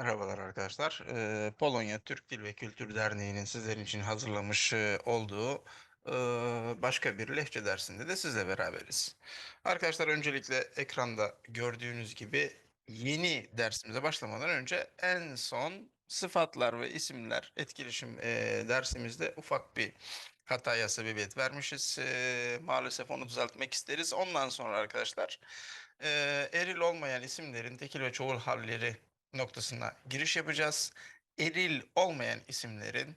Merhabalar arkadaşlar. Polonya Türk Dil ve Kültür Derneği'nin sizlerin için hazırlamış olduğu başka bir lehçe dersinde de sizle beraberiz. Arkadaşlar öncelikle ekranda gördüğünüz gibi yeni dersimize başlamadan önce en son sıfatlar ve isimler etkileşim dersimizde ufak bir hataya sebebiyet vermişiz. Maalesef onu düzeltmek isteriz. Ondan sonra arkadaşlar eril olmayan isimlerin tekil ve çoğul halleri noktasına giriş yapacağız. Eril olmayan isimlerin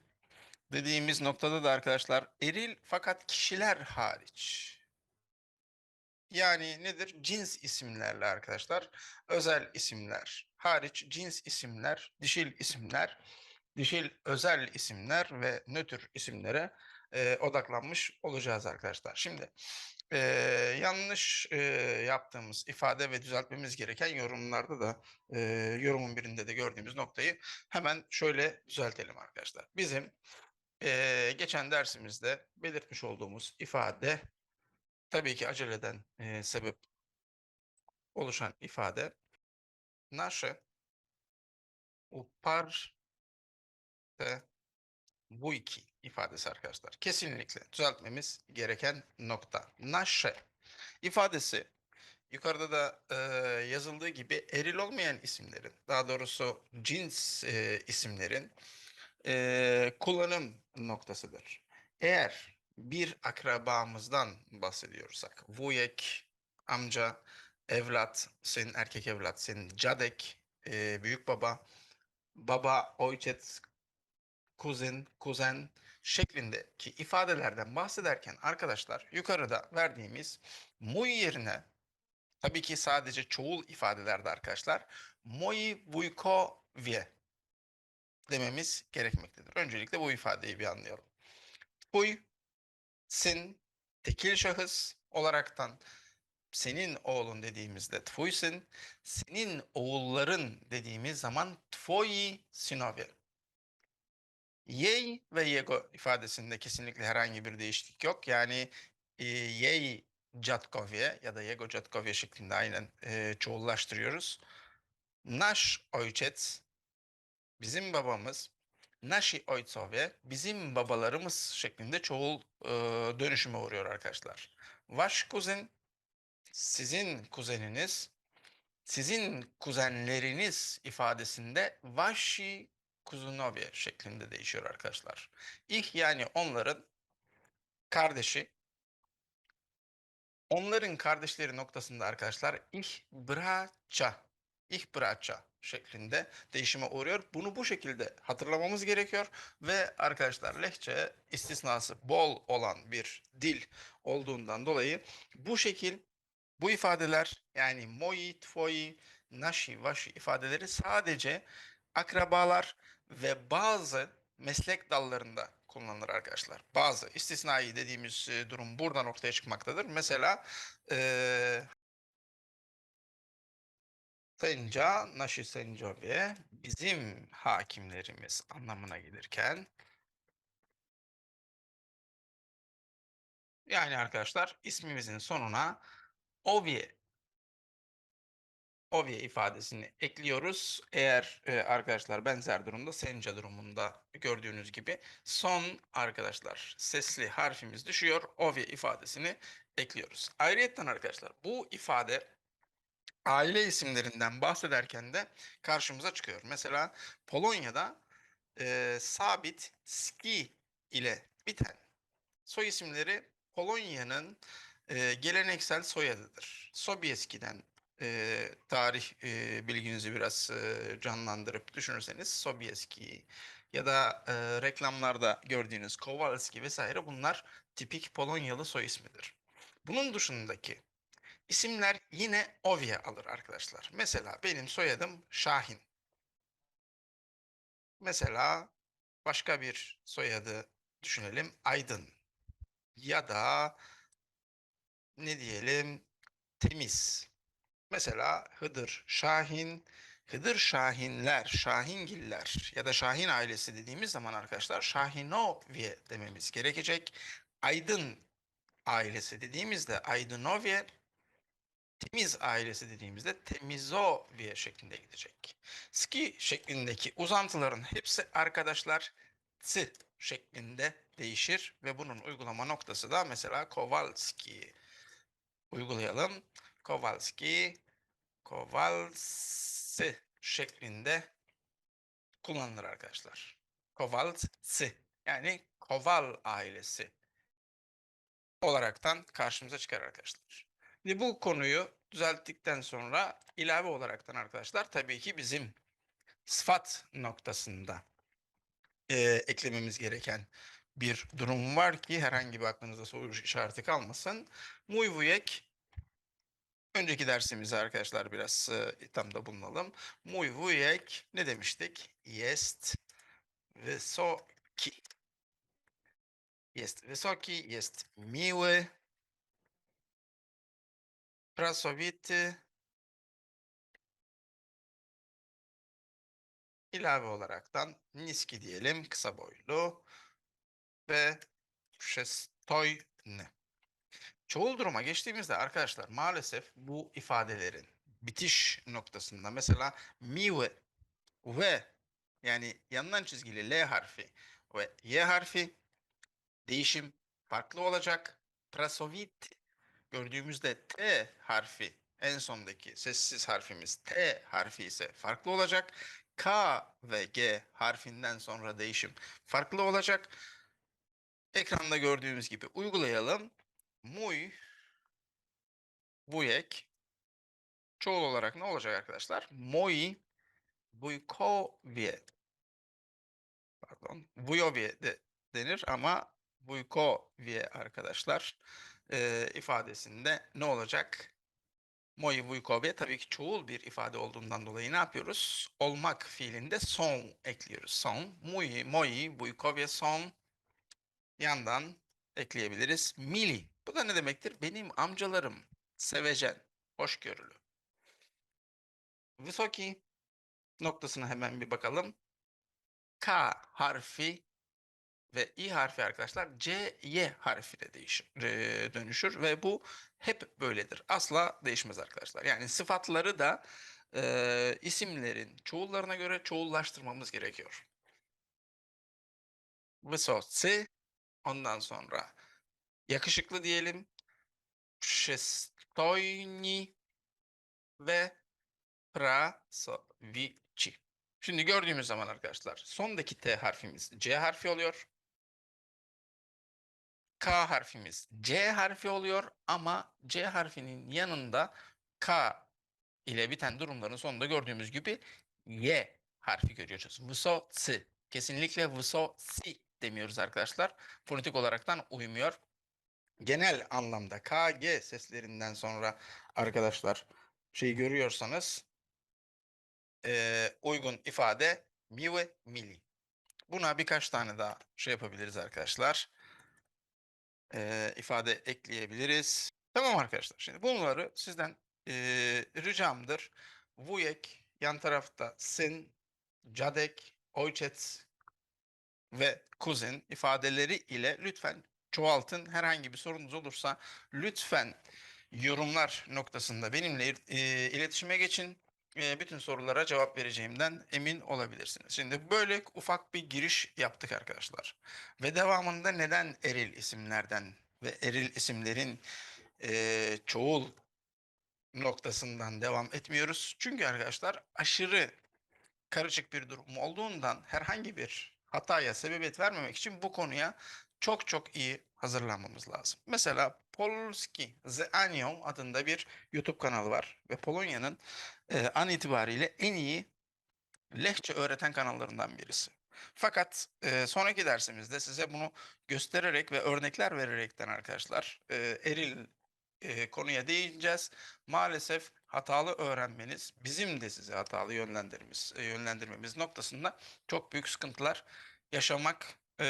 dediğimiz noktada da arkadaşlar eril fakat kişiler hariç. Yani nedir? Cins isimlerle arkadaşlar. Özel isimler hariç cins isimler, dişil isimler, dişil özel isimler ve nötr isimlere e, odaklanmış olacağız arkadaşlar. Şimdi e, yanlış e, yaptığımız ifade ve düzeltmemiz gereken yorumlarda da e, yorumun birinde de gördüğümüz noktayı hemen şöyle düzeltelim arkadaşlar. Bizim e, geçen dersimizde belirtmiş olduğumuz ifade tabii ki aceleden e, sebep oluşan ifade nasze uparte bujki ifadesi arkadaşlar. Kesinlikle düzeltmemiz gereken nokta. Nasze ifadesi yukarıda da e, yazıldığı gibi eril olmayan isimlerin, daha doğrusu cins e, isimlerin e, kullanım noktasıdır. Eğer bir akrabamızdan bahsediyorsak, vujek, amca, evlat, senin erkek evlat, senin cadek, e, büyük baba, baba, ojciec, kuzin, kuzen şeklindeki ifadelerden bahsederken arkadaşlar yukarıda verdiğimiz muy yerine tabii ki sadece çoğul ifadelerde arkadaşlar moi vujkowie dememiz gerekmektedir. Öncelikle bu ifadeyi bir anlayalım. Huy, sin, tekil şahıs olaraktan senin oğlun dediğimizde twójsyn, senin oğulların dediğimiz zaman twoi synowie. Yey ve yego ifadesinde kesinlikle herhangi bir değişiklik yok. Yani e, yey dziadkowie ya da jego dziadkowie şeklinde aynen e, çoğullaştırıyoruz. Nasz ojciec, bizim babamız, nasi ojcowie, bizim babalarımız şeklinde çoğul e, dönüşüme uğruyor arkadaşlar. Wasz kuzyn, sizin kuzeniniz, sizin kuzenleriniz ifadesinde wasi kuzunowie şeklinde değişiyor arkadaşlar. İh yani onların kardeşi, onların kardeşleri noktasında arkadaşlar ih bracia, ih bracia şeklinde değişime uğruyor. Bunu bu şekilde hatırlamamız gerekiyor ve arkadaşlar lehçe istisnası bol olan bir dil olduğundan dolayı bu şekil bu ifadeler yani moi, twoi, nashi, vashi ifadeleri sadece akrabalar ve bazı meslek dallarında kullanılır arkadaşlar. Bazı istisnai dediğimiz e, durum buradan ortaya çıkmaktadır. Mesela eee Sędzia, nasi sędziowie, bizim hakimlerimiz anlamına gelirken yani arkadaşlar ismimizin sonuna ovie ovie ifadesini ekliyoruz. Eğer e, arkadaşlar benzer durumda sence durumunda gördüğünüz gibi son arkadaşlar sesli harfimiz düşüyor. Ovie ifadesini ekliyoruz. Ayrıyeten arkadaşlar bu ifade aile isimlerinden bahsederken de karşımıza çıkıyor. Mesela Polonya'da e, sabit ski ile biten soy isimleri Polonya'nın e, geleneksel soyadıdır. Sobieski'den e, tarih e, bilginizi biraz e, canlandırıp düşünürseniz Sobieski ya da e, reklamlarda gördüğünüz Kowalski vesaire bunlar tipik Polonyalı soy ismidir. Bunun dışındaki isimler yine Ovie alır arkadaşlar. Mesela benim soyadım Şahin. Mesela başka bir soyadı düşünelim Aydın ya da ne diyelim temiz. Mesela Hıdır, Şahin, Hıdır Şahinler, Şahingiller ya da Şahin ailesi dediğimiz zaman arkadaşlar Şahinovye dememiz gerekecek. Aydın ailesi dediğimizde Aydınovye temiz ailesi dediğimizde temizovye şeklinde gidecek. Ski şeklindeki uzantıların hepsi arkadaşlar ts şeklinde değişir ve bunun uygulama noktası da mesela Kowalski. Uygulayalım. Kowalski, Kowalski şeklinde kullanılır arkadaşlar. Kowalski yani Koval ailesi olaraktan karşımıza çıkar arkadaşlar. Şimdi bu konuyu düzelttikten sonra ilave olaraktan arkadaşlar tabii ki bizim sıfat noktasında e, eklememiz gereken bir durum var ki herhangi bir aklınızda soru işareti kalmasın. Muy vuyek önceki dersimizde arkadaşlar biraz e, tam da bulunalım. Muy vuyek ne demiştik? Jest wysoki. Jest wysoki, jest miły, pracowity. İlave olaraktan niski diyelim, kısa boylu ve przystojny. Çoğul duruma geçtiğimizde arkadaşlar maalesef bu ifadelerin bitiş noktasında mesela miły ve yani yandan çizgili L harfi ve Y harfi değişim farklı olacak. Prasovit gördüğümüzde T harfi en sondaki sessiz harfimiz T harfi ise farklı olacak. K ve G harfinden sonra değişim farklı olacak. Ekranda gördüğümüz gibi uygulayalım. Muy buyek çoğul olarak ne olacak arkadaşlar? Moi bujkowie pardon bujowie de denir ama bujkowie arkadaşlar e, ifadesinde ne olacak? Moi bujkowie tabii ki çoğul bir ifade olduğundan dolayı ne yapıyoruz? Olmak fiilinde son ekliyoruz. Son. Muy, moi, bujkowie son. Yandan ekleyebiliriz. Mili. Bu da ne demektir? Benim amcalarım. Sevecen. Hoşgörülü. Wysoki noktasına hemen bir bakalım. K harfi ve i harfi arkadaşlar c, y harfiyle değişir, e, dönüşür ve bu hep böyledir. Asla değişmez arkadaşlar. Yani sıfatları da e, isimlerin çoğullarına göre çoğullaştırmamız gerekiyor. Wysocy, ondan sonra yakışıklı diyelim. Przystojni ve prasowici. Şimdi gördüğümüz zaman arkadaşlar sondaki T harfimiz C harfi oluyor. K harfimiz C harfi oluyor ama C harfinin yanında K ile biten durumların sonunda gördüğümüz gibi Y harfi görüyoruz. Vysocy. Kesinlikle vysosi demiyoruz arkadaşlar. Fonetik olaraktan uymuyor. Genel anlamda K, G seslerinden sonra arkadaşlar şeyi görüyorsanız eee, uygun ifade mi ve mili. Buna birkaç tane daha şey yapabiliriz arkadaşlar. Eee, ifade ekleyebiliriz. Tamam arkadaşlar. Şimdi bunları sizden eee, ricamdır. Vujek, yan tarafta sin, cadek, ojciec ve kuzin ifadeleri ile lütfen çoğaltın. Herhangi bir sorunuz olursa lütfen yorumlar noktasında benimle e, iletişime geçin. E, bütün sorulara cevap vereceğimden emin olabilirsiniz. Şimdi böyle ufak bir giriş yaptık arkadaşlar. Ve devamında neden eril isimlerden ve eril isimlerin e, çoğul noktasından devam etmiyoruz? Çünkü arkadaşlar aşırı karışık bir durum olduğundan herhangi bir hataya sebebiyet vermemek için bu konuya çok çok iyi hazırlanmamız lazım. Mesela Polski The Onion adında bir YouTube kanalı var ve Polonya'nın e, an itibariyle en iyi lehçe öğreten kanallarından birisi. Fakat e, sonraki dersimizde size bunu göstererek ve örnekler vererekten arkadaşlar e, eril e, konuya değineceğiz. Maalesef hatalı öğrenmeniz bizim de sizi hatalı yönlendirmemiz, e, yönlendirmemiz noktasında çok büyük sıkıntılar yaşamak e,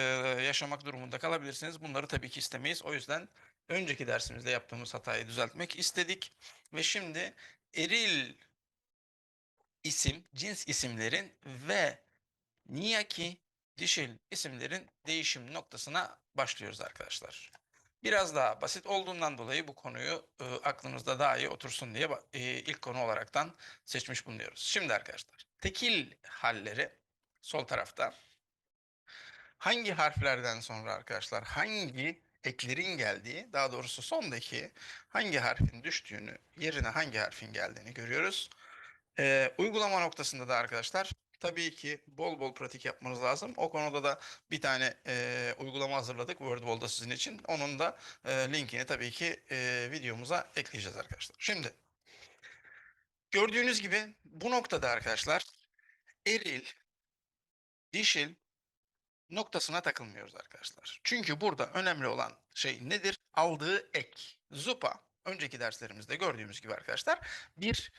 yaşamak durumunda kalabilirsiniz. Bunları tabii ki istemeyiz. O yüzden önceki dersimizde yaptığımız hatayı düzeltmek istedik ve şimdi eril isim, cins isimlerin ve niyaki dişil isimlerin değişim noktasına başlıyoruz arkadaşlar. Biraz daha basit olduğundan dolayı bu konuyu e, aklınızda daha iyi otursun diye e, ilk konu olaraktan seçmiş bulunuyoruz. Şimdi arkadaşlar tekil halleri sol tarafta hangi harflerden sonra arkadaşlar hangi eklerin geldiği daha doğrusu sondaki hangi harfin düştüğünü yerine hangi harfin geldiğini görüyoruz. Ee, uygulama noktasında da arkadaşlar tabii ki bol bol pratik yapmanız lazım. O konuda da bir tane e, uygulama hazırladık WordWall'da sizin için. Onun da e, linkini tabii ki e, videomuza ekleyeceğiz arkadaşlar. Şimdi gördüğünüz gibi bu noktada arkadaşlar eril, dişil noktasına takılmıyoruz arkadaşlar. Çünkü burada önemli olan şey nedir? Aldığı ek. Zupa önceki derslerimizde gördüğümüz gibi arkadaşlar bir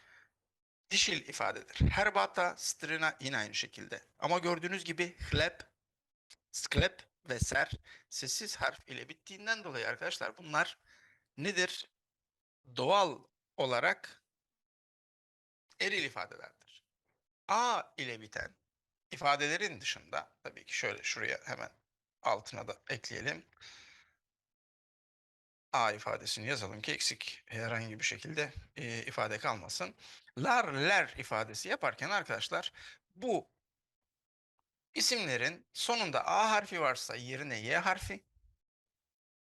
dişil ifadedir. Herbata, strina yine aynı şekilde. Ama gördüğünüz gibi hlep, sklep ve ser sessiz harf ile bittiğinden dolayı arkadaşlar bunlar nedir? Doğal olarak eril ifadelerdir. A ile biten ifadelerin dışında tabii ki şöyle şuraya hemen altına da ekleyelim. A ifadesini yazalım ki eksik herhangi bir şekilde e, ifade kalmasın. Lar, ler ifadesi yaparken arkadaşlar bu isimlerin sonunda A harfi varsa yerine Y harfi,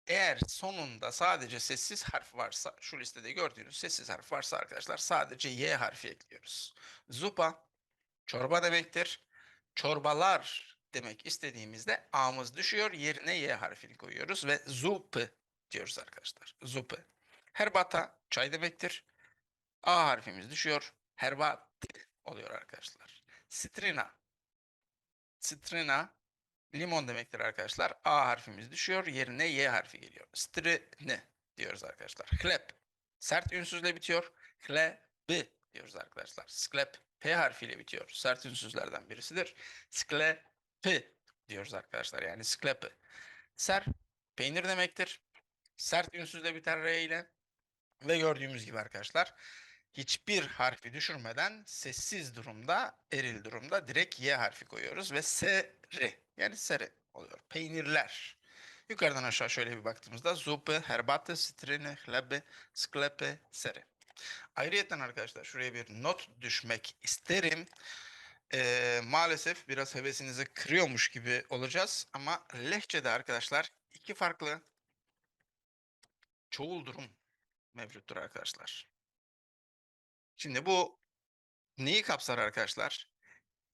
eğer sonunda sadece sessiz harf varsa, şu listede gördüğünüz sessiz harf varsa arkadaşlar sadece Y harfi ekliyoruz. Zupa, çorba demektir. Çorbalar demek istediğimizde A'mız düşüyor, yerine Y harfini koyuyoruz ve zup diyoruz arkadaşlar. Zup. Herbata, çay demektir. A harfimiz düşüyor. Herbat oluyor arkadaşlar. Strina. Strina limon demektir arkadaşlar. A harfimiz düşüyor. Yerine Y harfi geliyor. Strine diyoruz arkadaşlar. Hlep. Sert ünsüzle bitiyor. Hlebi diyoruz arkadaşlar. Sklep P harfiyle bitiyor. Sert ünsüzlerden birisidir. Sklepi diyoruz arkadaşlar. Yani sklepi. Ser peynir demektir. Sert ünsüzle biter R ile. Ve gördüğümüz gibi arkadaşlar hiçbir harfi düşürmeden sessiz durumda, eril durumda direkt Y harfi koyuyoruz ve seri yani seri oluyor. Peynirler. Yukarıdan aşağı şöyle bir baktığımızda zupe, herbate, strine, hlebe, sklepe, seri. Ayrıyeten arkadaşlar şuraya bir not düşmek isterim. Ee, maalesef biraz hevesinizi kırıyormuş gibi olacağız ama lehçede arkadaşlar iki farklı çoğul durum mevcuttur arkadaşlar. Şimdi bu neyi kapsar arkadaşlar?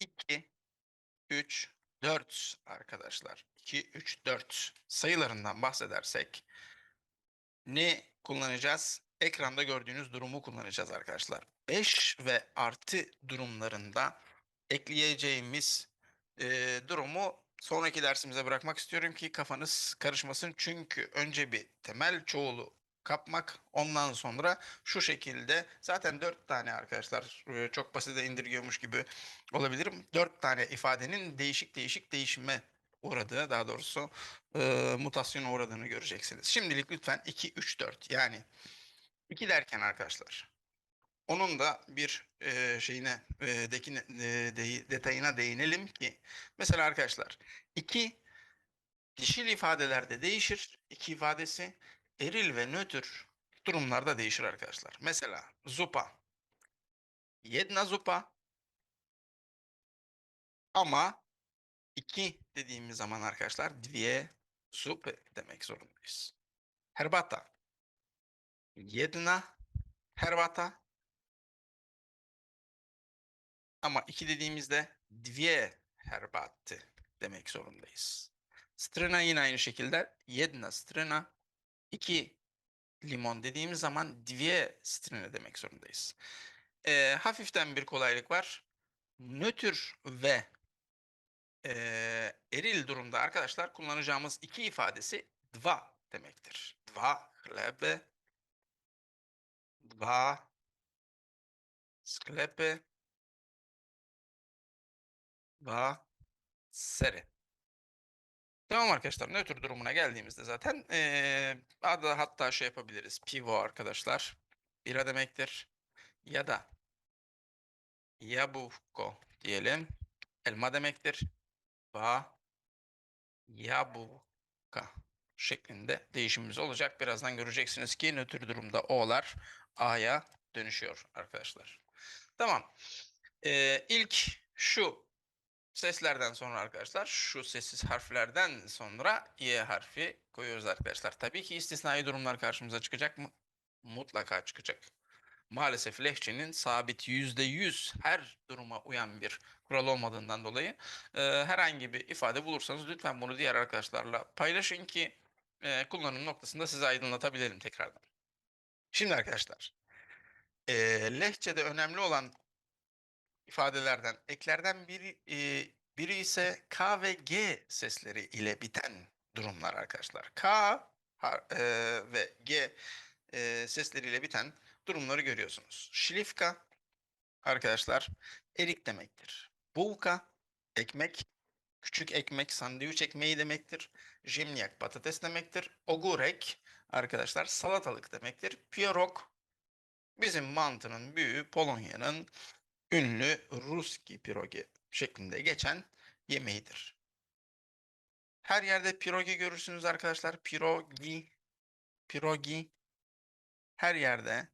2, 3, 4 arkadaşlar. 2, 3, 4 sayılarından bahsedersek ne kullanacağız? Ekranda gördüğünüz durumu kullanacağız arkadaşlar. 5 ve artı durumlarında ekleyeceğimiz e, durumu sonraki dersimize bırakmak istiyorum ki kafanız karışmasın. Çünkü önce bir temel çoğulu kapmak ondan sonra şu şekilde zaten 4 tane arkadaşlar e, çok basite indirgiyormuş gibi olabilirim. 4 tane ifadenin değişik değişik değişime uğradığı daha doğrusu e, mutasyona uğradığını göreceksiniz. Şimdilik lütfen 2 3 4 yani 2 derken arkadaşlar onun da bir e, şeyine e, dekine, e, de, detayına değinelim ki mesela arkadaşlar 2 dişil ifadelerde değişir. iki ifadesi eril ve nötr durumlarda değişir arkadaşlar. Mesela zupa. Jedna zupa. Ama iki dediğimiz zaman arkadaşlar dvije zupe demek zorundayız. Herbata. Jedna herbata. Ama iki dediğimizde dvije herbaty demek zorundayız. Strina yine aynı şekilde. Jedna strina. 2 limon dediğimiz zaman dvije strina demek zorundayız. Ee, hafiften bir kolaylık var. Nötr ve e, eril durumda arkadaşlar kullanacağımız iki ifadesi dva demektir. Dva hlebe, dva sklepe, dva sere. Tamam arkadaşlar nötr durumuna geldiğimizde zaten ee, adı hatta şey yapabiliriz. Pivo arkadaşlar. Bira demektir. Ya da yabuko diyelim. Elma demektir. Va yabuka şeklinde değişimimiz olacak. Birazdan göreceksiniz ki nötr durumda o'lar a'ya dönüşüyor arkadaşlar. Tamam. Ee, ilk şu seslerden sonra arkadaşlar şu sessiz harflerden sonra y harfi koyuyoruz arkadaşlar. Tabii ki istisnai durumlar karşımıza çıkacak mı? Mutlaka çıkacak. Maalesef lehçenin sabit yüzde yüz her duruma uyan bir kural olmadığından dolayı e, herhangi bir ifade bulursanız lütfen bunu diğer arkadaşlarla paylaşın ki e, kullanım noktasında sizi aydınlatabilelim tekrardan. Şimdi arkadaşlar e, lehçede önemli olan ifadelerden eklerden biri e, biri ise K ve G sesleri ile biten durumlar arkadaşlar. K har- e, ve G e, sesleriyle biten durumları görüyorsunuz. Şlifka arkadaşlar erik demektir. Bulka ekmek, küçük ekmek, sandviç ekmeği demektir. Jimnyak patates demektir. Ogurek arkadaşlar salatalık demektir. Pierog bizim mantının büyüğü Polonya'nın ünlü Ruski pirogi şeklinde geçen yemeğidir. Her yerde pirogi görürsünüz arkadaşlar. Pirogi, pirogi. Her yerde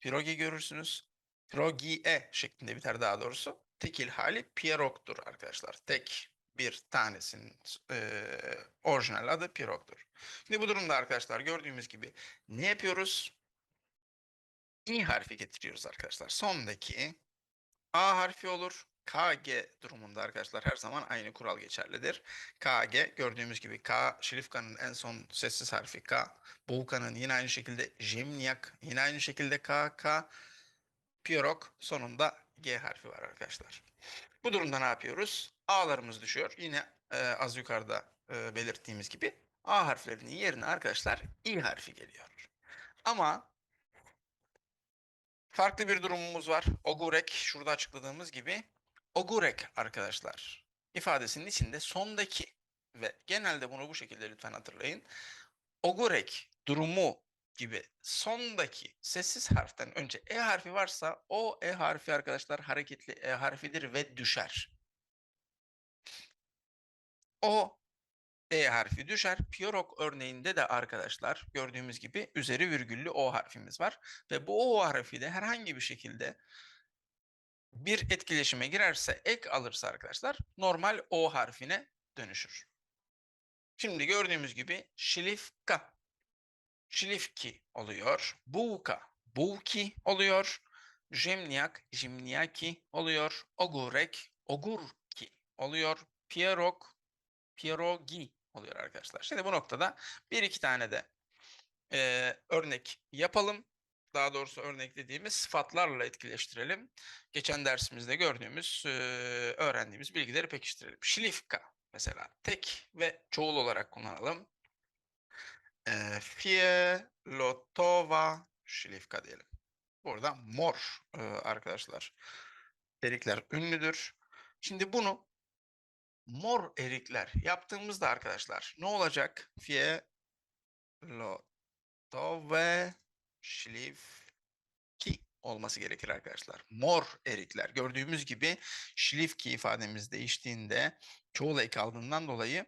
pirogi görürsünüz. Pirogie şeklinde biter daha doğrusu. Tekil hali pierog'dur arkadaşlar. Tek bir tanesinin eee orijinal adı pierog'dur. Şimdi bu durumda arkadaşlar gördüğümüz gibi ne yapıyoruz? İ harfi getiriyoruz arkadaşlar. Sondaki A harfi olur. KG durumunda arkadaşlar her zaman aynı kural geçerlidir. KG gördüğümüz gibi K, Şilifka'nın en son sessiz harfi K. Bulkan'ın yine aynı şekilde Jimnyak yine aynı şekilde K, K. Sonunda G harfi var arkadaşlar. Bu durumda ne yapıyoruz? A'larımız düşüyor. Yine e, az yukarıda e, belirttiğimiz gibi A harflerinin yerine arkadaşlar İ harfi geliyor. Ama farklı bir durumumuz var. Ogurek şurada açıkladığımız gibi ogurek arkadaşlar ifadesinin içinde sondaki ve genelde bunu bu şekilde lütfen hatırlayın. Ogurek durumu gibi sondaki sessiz harften önce E harfi varsa o E harfi arkadaşlar hareketli E harfidir ve düşer. O E harfi düşer. Pierog örneğinde de arkadaşlar gördüğümüz gibi üzeri virgüllü O harfimiz var. Ve bu O harfi de herhangi bir şekilde bir etkileşime girerse, ek alırsa arkadaşlar normal O harfine dönüşür. Şimdi gördüğümüz gibi şilifka, şilifki oluyor. Buğka, buğki oluyor. Jimnyak, jimnyaki oluyor. Ogurek, ogurki oluyor. Pierog, pierogi oluyor arkadaşlar. Şimdi bu noktada bir iki tane de eee, örnek yapalım. Daha doğrusu örneklediğimiz sıfatlarla etkileştirelim. Geçen dersimizde gördüğümüz, eee, öğrendiğimiz bilgileri pekiştirelim. Şilifka mesela tek ve çoğul olarak kullanalım. Eee Fielotova şilifka diyelim. Burada mor eee, arkadaşlar. Erikler ünlüdür. Şimdi bunu mor erikler yaptığımızda arkadaşlar ne olacak? Fielotove şilifki olması gerekir arkadaşlar. Mor erikler. Gördüğümüz gibi şilifki ifademiz değiştiğinde çoğul ek aldığından dolayı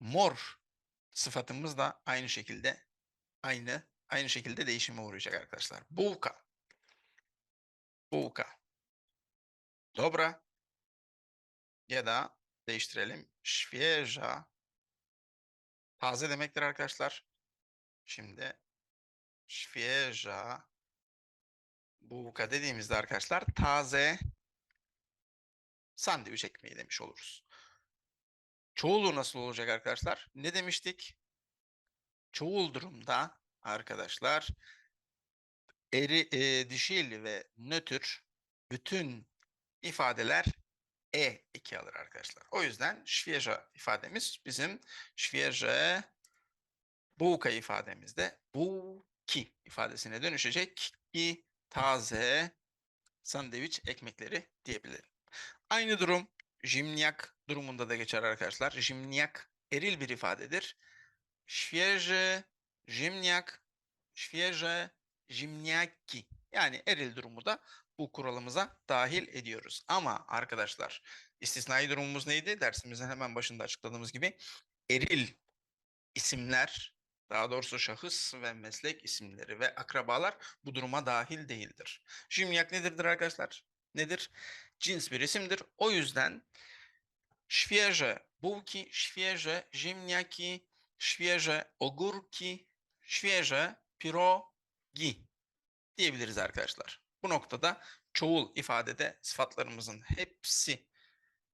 mor sıfatımız da aynı şekilde aynı aynı şekilde değişime uğrayacak arkadaşlar. Bułka. Bułka. Dobra. Ya da değiştirelim. Świeża. Taze demektir arkadaşlar. Şimdi świeża bułka dediğimizde arkadaşlar taze sandviç ekmeği demiş oluruz. Çoğulu nasıl olacak arkadaşlar? Ne demiştik? Çoğul durumda arkadaşlar eri, e, dişil ve nötr bütün ifadeler e eki alır arkadaşlar. O yüzden świeża ifademiz bizim świeże bułka ifademizde bułki ifadesine dönüşecek ki taze sandviç ekmekleri diyebilirim. Aynı durum jimnyak durumunda da geçer arkadaşlar. Jimnyak eril bir ifadedir. Świeży jimnyak, świeże jimniaki. Yani eril durumu da bu kuralımıza dahil ediyoruz. Ama arkadaşlar istisnai durumumuz neydi? Dersimizin hemen başında açıkladığımız gibi eril isimler, daha doğrusu şahıs ve meslek isimleri ve akrabalar bu duruma dahil değildir. Jimyak nedir arkadaşlar? Nedir? Cins bir isimdir. O yüzden świeże bułki, świeże ziemniaki, świeże ogórki, świeże pirogi diyebiliriz arkadaşlar. Bu noktada çoğul ifadede sıfatlarımızın hepsi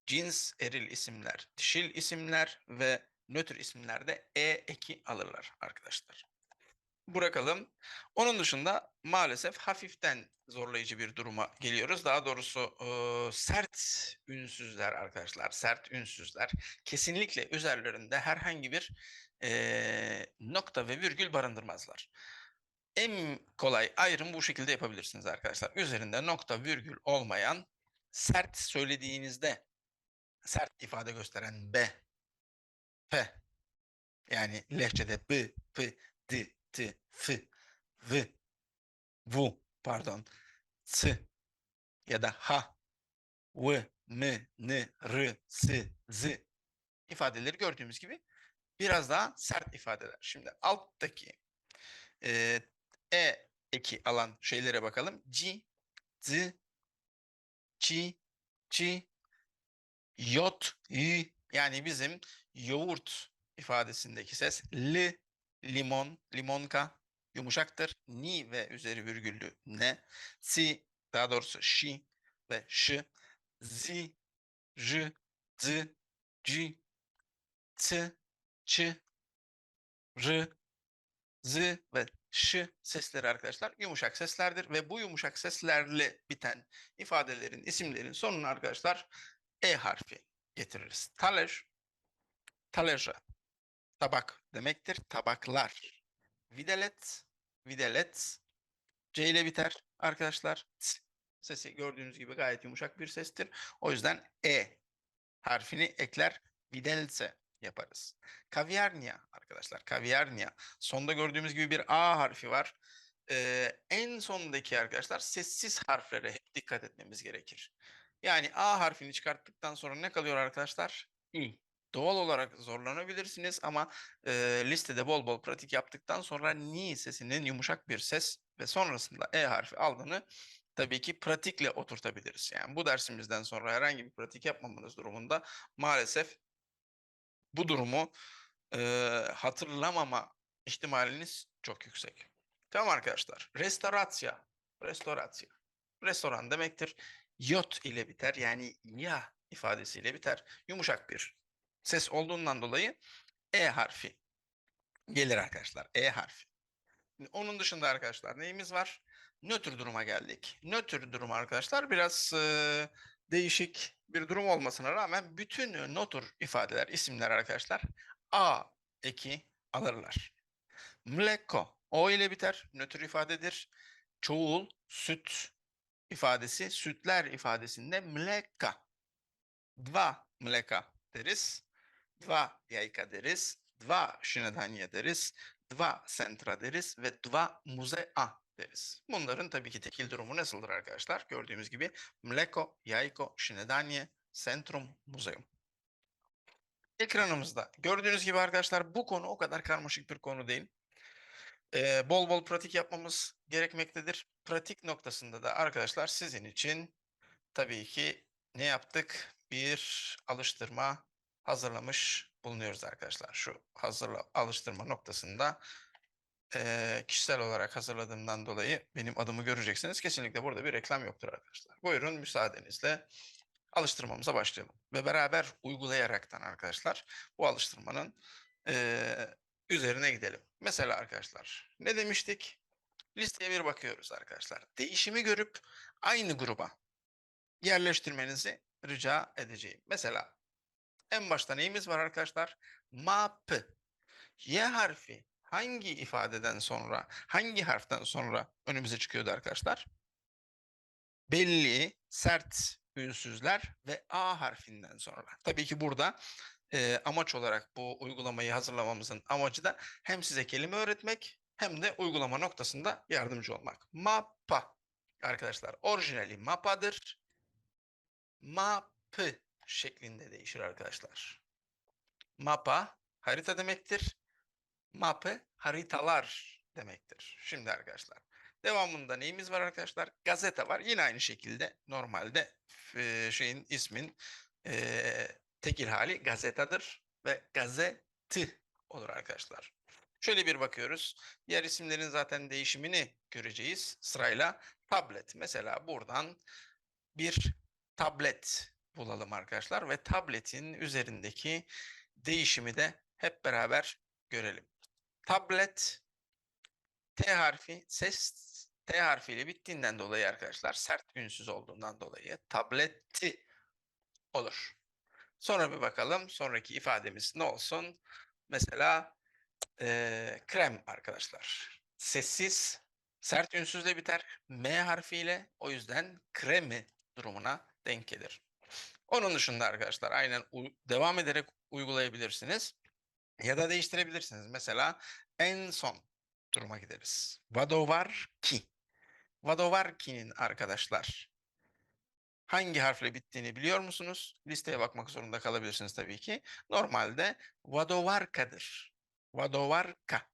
cins eril isimler, dişil isimler ve nötr isimlerde e eki alırlar arkadaşlar. Bırakalım. Onun dışında maalesef hafiften zorlayıcı bir duruma geliyoruz. Daha doğrusu eee, sert ünsüzler arkadaşlar, sert ünsüzler kesinlikle üzerlerinde herhangi bir eee, nokta ve virgül barındırmazlar. En kolay ayrım bu şekilde yapabilirsiniz arkadaşlar. Üzerinde nokta virgül olmayan sert söylediğinizde sert ifade gösteren b, p yani lehçede b, p, d, t, f, v, vu pardon, s ya da ha, v, m, n, r, s, z ifadeleri gördüğümüz gibi biraz daha sert ifadeler. Şimdi alttaki eee, e eki alan şeylere bakalım. C, z, çi, çi, yot, y yani bizim yoğurt ifadesindeki ses l, limon, limonka yumuşaktır. Ni ve üzeri virgüllü ne, si daha doğrusu şi ve ş, zi, j, z, c, ç, ç, r, z ve ş sesleri arkadaşlar yumuşak seslerdir ve bu yumuşak seslerle biten ifadelerin isimlerin sonuna arkadaşlar e harfi getiririz. Taler, talerze, tabak demektir. Tabaklar. Videlet, videlet, C ile biter arkadaşlar. Ts sesi gördüğünüz gibi gayet yumuşak bir sestir. O yüzden E harfini ekler. Videlse yaparız. Kaviarnia arkadaşlar. Kaviarnia. Sonda gördüğümüz gibi bir A harfi var. Ee, en sondaki arkadaşlar sessiz harflere hep dikkat etmemiz gerekir. Yani A harfini çıkarttıktan sonra ne kalıyor arkadaşlar? İ. Doğal olarak zorlanabilirsiniz ama e, listede bol bol pratik yaptıktan sonra ni sesinin yumuşak bir ses ve sonrasında e harfi aldığını tabii ki pratikle oturtabiliriz. Yani bu dersimizden sonra herhangi bir pratik yapmamanız durumunda maalesef bu durumu e, hatırlamama ihtimaliniz çok yüksek. Tamam arkadaşlar. Restaurasya. Restaurasya. Restoran demektir. Yot ile biter. Yani ya ifadesiyle biter. Yumuşak bir ses olduğundan dolayı E harfi gelir arkadaşlar. E harfi. Onun dışında arkadaşlar neyimiz var? Nötr duruma geldik. Nötr durum arkadaşlar biraz e, değişik bir durum olmasına rağmen bütün nötr ifadeler, isimler arkadaşlar A eki alırlar. Mleko O ile biter. Nötr ifadedir. Çoğul süt ifadesi sütler ifadesinde mleka. Dva mleka deriz. Dva yayka deriz. Dva śniadanie deriz. Dva centra deriz ve dva muzea deriz. Bunların tabii ki tekil durumu nasıldır arkadaşlar? Gördüğümüz gibi mleko, yayko, śniadanie, centrum, muzeum. Ekranımızda gördüğünüz gibi arkadaşlar bu konu o kadar karmaşık bir konu değil. Ee, bol bol pratik yapmamız gerekmektedir. Pratik noktasında da arkadaşlar sizin için tabii ki ne yaptık? Bir alıştırma hazırlamış bulunuyoruz arkadaşlar. Şu hazırla alıştırma noktasında eee, kişisel olarak hazırladığımdan dolayı benim adımı göreceksiniz. Kesinlikle burada bir reklam yoktur arkadaşlar. Buyurun müsaadenizle alıştırmamıza başlayalım. Ve beraber uygulayaraktan arkadaşlar bu alıştırmanın eee, üzerine gidelim. Mesela arkadaşlar ne demiştik? Listeye bir bakıyoruz arkadaşlar. Değişimi görüp aynı gruba yerleştirmenizi rica edeceğim. Mesela en başta neyimiz var arkadaşlar? Map. Y harfi hangi ifadeden sonra, hangi harften sonra önümüze çıkıyordu arkadaşlar? Belli, sert ünsüzler ve A harfinden sonra. Tabii ki burada e, amaç olarak bu uygulamayı hazırlamamızın amacı da hem size kelime öğretmek hem de uygulama noktasında yardımcı olmak. Mappa arkadaşlar orijinali mapadır. Mapı şeklinde değişir arkadaşlar. Mapa harita demektir. Mapı haritalar demektir. Şimdi arkadaşlar devamında neyimiz var arkadaşlar? Gazete var. Yine aynı şekilde normalde e, şeyin ismin e, tekil hali gazetadır ve gazeti olur arkadaşlar. Şöyle bir bakıyoruz. Diğer isimlerin zaten değişimini göreceğiz sırayla. Tablet mesela buradan bir tablet bulalım arkadaşlar ve tabletin üzerindeki değişimi de hep beraber görelim. Tablet T harfi ses T harfiyle bittiğinden dolayı arkadaşlar sert ünsüz olduğundan dolayı tableti olur. Sonra bir bakalım sonraki ifademiz ne olsun? Mesela eee, krem arkadaşlar. Sessiz sert ünsüzle biter. M harfiyle o yüzden kremi durumuna denk gelir. Onun dışında arkadaşlar aynen devam ederek uygulayabilirsiniz. Ya da değiştirebilirsiniz. Mesela en son duruma gideriz. Vadovarki. Vadovarki'nin arkadaşlar hangi harfle bittiğini biliyor musunuz? Listeye bakmak zorunda kalabilirsiniz tabii ki. Normalde Vadovarka'dır. Vadovarka.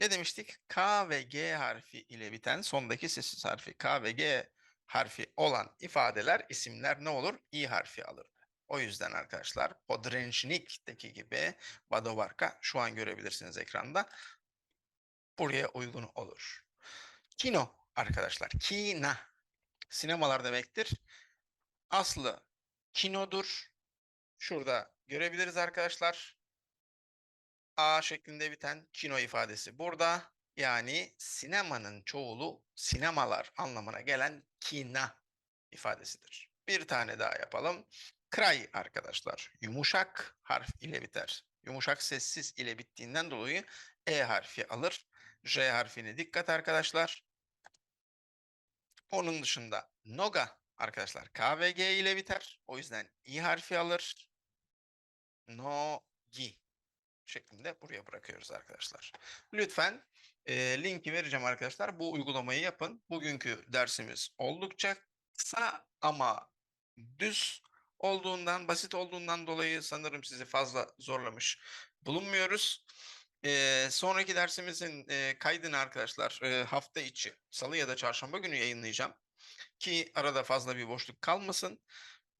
Ne demiştik? K ve G harfi ile biten sondaki sessiz harfi K ve G harfi olan ifadeler, isimler ne olur? İ harfi alır. O yüzden arkadaşlar Podrençnik'teki gibi Vadovarka şu an görebilirsiniz ekranda. Buraya uygun olur. Kino arkadaşlar. Kina. Sinemalar demektir. Aslı kinodur. Şurada görebiliriz arkadaşlar. A şeklinde biten kino ifadesi burada. Yani sinemanın çoğulu sinemalar anlamına gelen kina ifadesidir. Bir tane daha yapalım. Kray arkadaşlar. Yumuşak harf ile biter. Yumuşak sessiz ile bittiğinden dolayı E harfi alır. J harfine dikkat arkadaşlar. Onun dışında Noga arkadaşlar K ve G ile biter. O yüzden İ harfi alır. Nogi şeklinde buraya bırakıyoruz arkadaşlar. Lütfen e, linki vereceğim arkadaşlar. Bu uygulamayı yapın. Bugünkü dersimiz oldukça kısa ama düz olduğundan, basit olduğundan dolayı sanırım sizi fazla zorlamış bulunmuyoruz. E, sonraki dersimizin e, kaydını arkadaşlar e, hafta içi salı ya da çarşamba günü yayınlayacağım. Ki arada fazla bir boşluk kalmasın.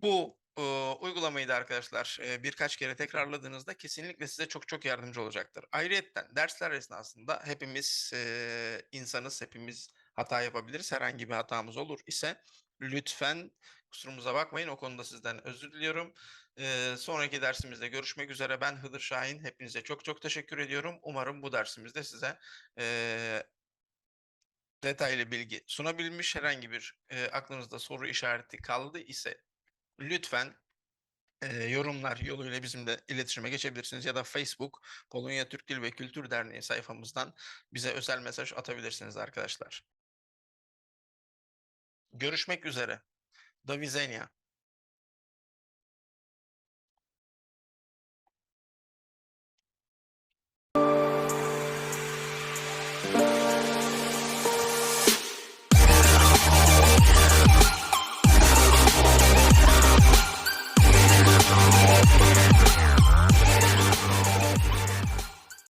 Bu e, uygulamayı da arkadaşlar e, birkaç kere tekrarladığınızda kesinlikle size çok çok yardımcı olacaktır. Ayrıyeten dersler esnasında hepimiz e, insanız, hepimiz hata yapabiliriz. Herhangi bir hatamız olur ise lütfen kusurumuza bakmayın. O konuda sizden özür diliyorum. E, sonraki dersimizde görüşmek üzere. Ben Hıdır Şahin. Hepinize çok çok teşekkür ediyorum. Umarım bu dersimizde size e, detaylı bilgi sunabilmiş. Herhangi bir e, aklınızda soru işareti kaldı ise lütfen e, yorumlar yoluyla bizimle iletişime geçebilirsiniz ya da Facebook Polonya Türk Dil ve Kültür Derneği sayfamızdan bize özel mesaj atabilirsiniz arkadaşlar. Görüşmek üzere. Do widzenia.